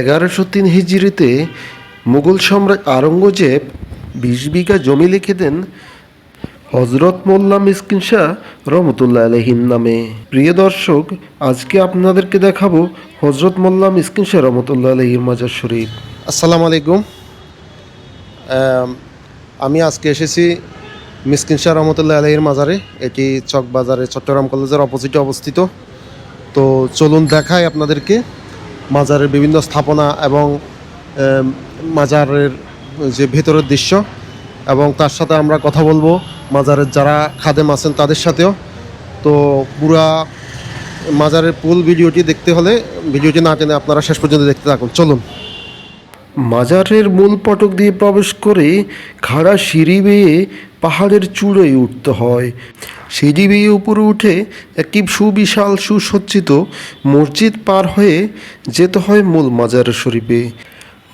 এগারোশো তিন হিজড়িতে মুঘল সম্রাট আওরঙ্গজেব বিশ বিঘা জমি লিখে দেন হজরত মোল্লা মিসকিন শাহ রহমতুল্লাহ আলহিন নামে। প্রিয় দর্শক, আজকে আপনাদেরকে দেখাবো হজরত মোল্লা মিসকিন শাহ রহমতুল্লাহ আলহির মাজার শরীফ। আসসালামু আলাইকুম। আমি আজকে এসেছি মিসকিন শাহ রহমতুল্লাহ আলহির মাজারে। এটি চক বাজারে চট্টগ্রাম কলেজের অপোজিটে অবস্থিত। তো চলুন দেখাই আপনাদেরকে। মাজারের বিভিন্ন স্থাপনা এবং মাজারের যে ভেতরের দৃশ্য এবং তার সাথে আমরা কথা বলব। মাজারের যারা খাদেম আছেন তাদের সাথেও। তো পুরা মাজারের পুল ভিডিওটি দেখতে হলে, ভিডিওটি না টেনে আপনারা শেষ পর্যন্ত দেখতে থাকুন। চলুন। মাজারের মূল পটক দিয়ে প্রবেশ করে খাড়া সিঁড়ি বেয়ে পাহাড়ের চূড়োয় উঠতে হয়। সিঁড়ি বেয়ে উপরে উঠে একটি সুবিশাল সুসজ্জিত মসজিদ পার হয়ে যেতে হয় মূল মাজার শরীফে।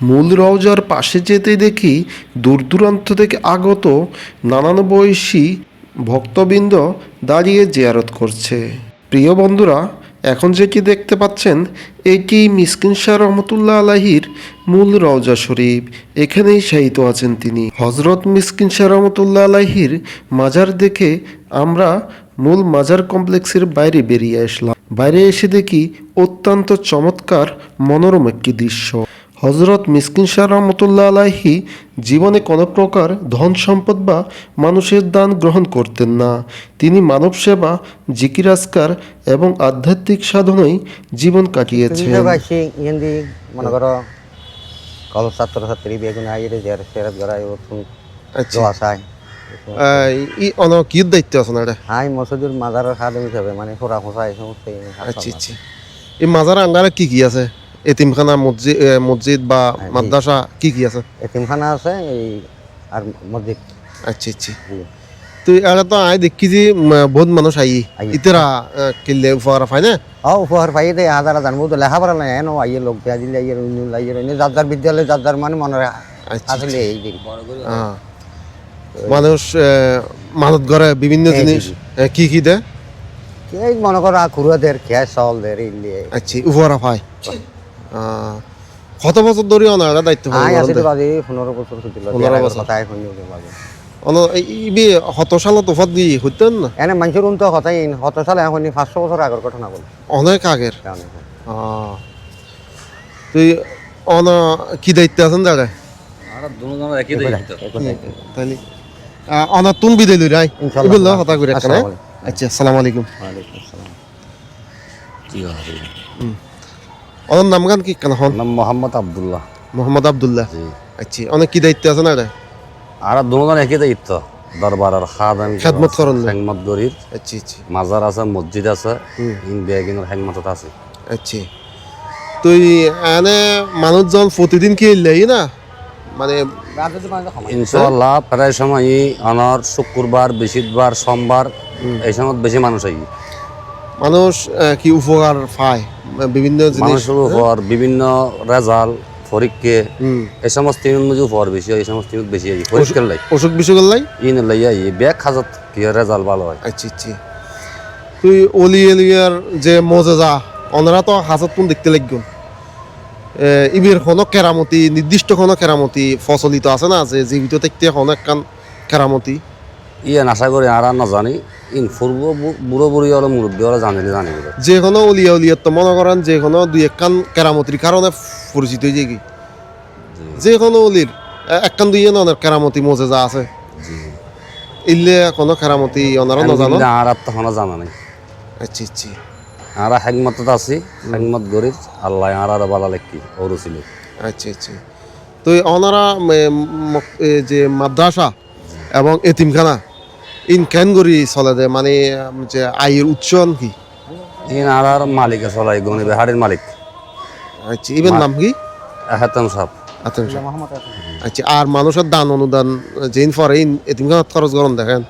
মূল রওজার পাশে যেতে দেখি দূর দূরান্ত থেকে আগত নানান বয়সী ভক্তবৃন্দ দাঁড়িয়ে জিয়ারত করছে। প্রিয় বন্ধুরা এখন যে কি দেখতে পাচ্ছেন, এটি মিসকিন শাহ রহমতুল্লাহ আলাহির মূল রওজা শরীফ। এখানেই শায়িত আছেন তিনি। হজরত মিসকিন শাহ রহমতুল্লাহ আলাহির মাজার দেখে আমরা মূল মাজার কমপ্লেক্সের বাইরে বেরিয়ে আসলাম। বাইরে এসে দেখি অত্যন্ত চমৎকার, মনোরম একটি দৃশ্য। হজরত মিসকিন শাহ রহমতুল্লাহ আলাহি জীবনে কোনো প্রকার ধন সম্পদ বা মানুষের দান গ্রহণ করতেন না। তিনি মানব সেবা জিকিরাজকার এবং আধ্যাত্মিক সাধনায় জীবন কাটিয়েছেন। মনে করো কলেজ ছাত্র ছাত্রী বেগুন আইরে ওরকম আচ্ছা। ই অন কি দায়িত্ব আছে না এটা? হাই মসজিদের মাজারের খাদেম হিসাবে মানে ফোরা ফোসা এই সমস্ত আচ্ছা আচ্ছা। এই মাজার আঙ্গারে কি কি আছে? এতিমখানা মসজিদ মসজিদ বা জি। মাদ্রাসা কি কি আছে? এতিমখানা আছে এই আর মসজিদ। আচ্ছা আচ্ছা। জি। তো এটা তো আই দেখি যে বহুত মানুষ আই। আই। ইতারা কিনলে উপহার পায় না? ও উপহার পাই দে হাজার জানব তো লেখাপড়া নাই এনো আইয়ে লোক দিয়া দিলে অন্য আইয়ে অন্য যার যার বিদ্যালয় যার যার মানে মনে আসলে এই দিন। মানুষ মানত করে বিভিন্ন জিনিস। কি কি দেয় এই মনে করো খুরুয়াদের খেয়া চাউল দের আচ্ছা উপহার পায়। কত বছর ধরে অনারা? দায়িত্ব পালন আই করেন আছে দে? বাজে পনেরো বছর ছিল 15 বছর। বাজে। অন- এই- ইবি হইতেন না? এনে মানুষের উন্ত কথাই হত সালে এখন পাঁচশো বছর আগের ঘটনা বল অনেক আগের। তুই অন কি দায়িত্ব আছেন দাদা তাইলে। আহ, অনার তুন বিদায় লই রাই ইনশাআল্লাহ। কথা করে একটা আসসালামু আচ্ছা আসসালামু আলাইকুম। অনার নাম গান কি কেন হন? নাম মোহাম্মদ আবদুল্লাহ। মোহাম্মদ আব্দুল্লাহ। আচ্ছা অনেক কি দায়িত্ব আছে না আর দুজন একই দায়িত্ব দরবারের খাদাম খেদমত করেন না? হেকমত গরির আচ্ছা আচ্ছা। মাজার আছে মসজিদ আছে ইন বেগিনের আছে। আচ্ছা। তুই এনে মানুষজন প্রতিদিন কি লাই না? মানে ইনশাআল্লাহ প্রায় সময় অনর শুক্রবার বৃহস্পতিবার সোমবার এই সময় বেশি মানুষ আই মানুষ কি উপকার পায়? বিভিন্ন জিনিস মানুষের উপর বিভিন্ন রেজাল্ট হুম। এই সমস্ত মধ্যে উপর বেশি হয় এই সমস্ত বেশি হয় পরিষ্কার লাই অসুখ বিসুখ লাই ইন লাই আই ব্যাগ খাজত কি রেজাল্ট ভালো হয়। আচ্ছা আচ্ছা। তুই অলি এলিয়ার যে মজেজা ওনারা তো হাজত কোন দেখতে লাগবেন ইবির কোনো কেরামতি নির্দিষ্ট কোনো কেরামতি প্রচলিত আছে না যে জীবিত থাকতে কোনো একখান কেরামতি? ইয়ে আশা করি আর আর না জানি। ইন বুড়ো বুড়ি মুরব্বী জানি যে কোনো তো মনে করেন যে কোনো দুই একখান কেরামতির কারণে পরিচিত হয়ে কি? যে কোনো অলির এ- একখান দুই অনেক কেরামতি মজেজা আছে। ইল্লে কোনো কেরামতি ওনারা না জানো? আর জানা নাই। আচ্ছা আচ্ছা। আর হেকমতত আছি হেকমত গরিব আল্লাহ আর আর বালা লেখি ওরু ছিল। আচ্ছা আচ্ছা। তো ওনারা যে মাদ্রাসা এবং এতিমখানা ইন কেন করি চলে দে মানে যে আয়ের উৎস কি? ইন আর আর মালিক চলাই গনি বেহারির মালিক। আচ্ছা ইবের নাম কি? হেতম সাহেব। আচ্ছা আচ্ছা আর মানুষের দান অনুদান যেইন পরে ইন এতিমখানা খরচ গরম দেখেন।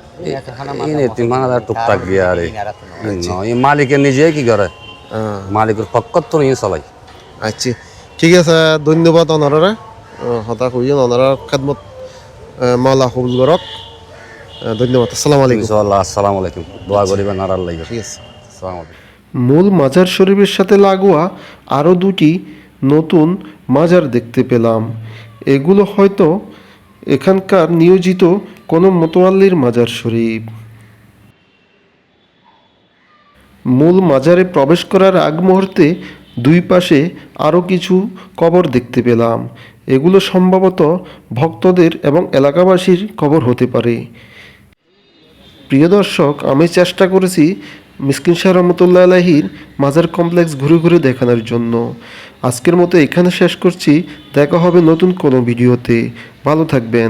ইন এতিমান আর টুকটাক গিয়া আরে এই মালিকে নিজে কি করে? মালিকের পক্ষত তো নিয়ে চলাই আচ্ছা ঠিক আছে ধন্যবাদ ওনারা হতা কইন ওনারা খেদমত মাওলা কবুল করক। ধন্যবাদ আসসালামু আলাইকুম। ইনশাআল্লাহ আসসালামু আলাইকুম। দোয়া করিবেন আর আল্লাহ ঠিক আছে। আসসালামু আলাইকুম। মূল মাজার শরীফের সাথে লাগোয়া আরও দুটি নতুন মাজার দেখতে পেলাম। এগুলো হয়তো এখানকার নিয়োজিত কোনো মোতোয়াল্লির মাজার শরীফ। মূল মাজারে প্রবেশ করার আগ মুহূর্তে দুই পাশে আরও কিছু কবর দেখতে পেলাম। এগুলো সম্ভবত ভক্তদের এবং এলাকাবাসীর কবর হতে পারে। প্রিয় দর্শক, আমি চেষ্টা করেছি মিসকিন শাহ রহমতুল্লাহ আলাহির মাজার কমপ্লেক্স ঘুরে ঘুরে দেখানোর জন্য। আজকের মতো এখানে শেষ করছি। দেখা হবে নতুন কোনো ভিডিওতে। ভালো থাকবেন।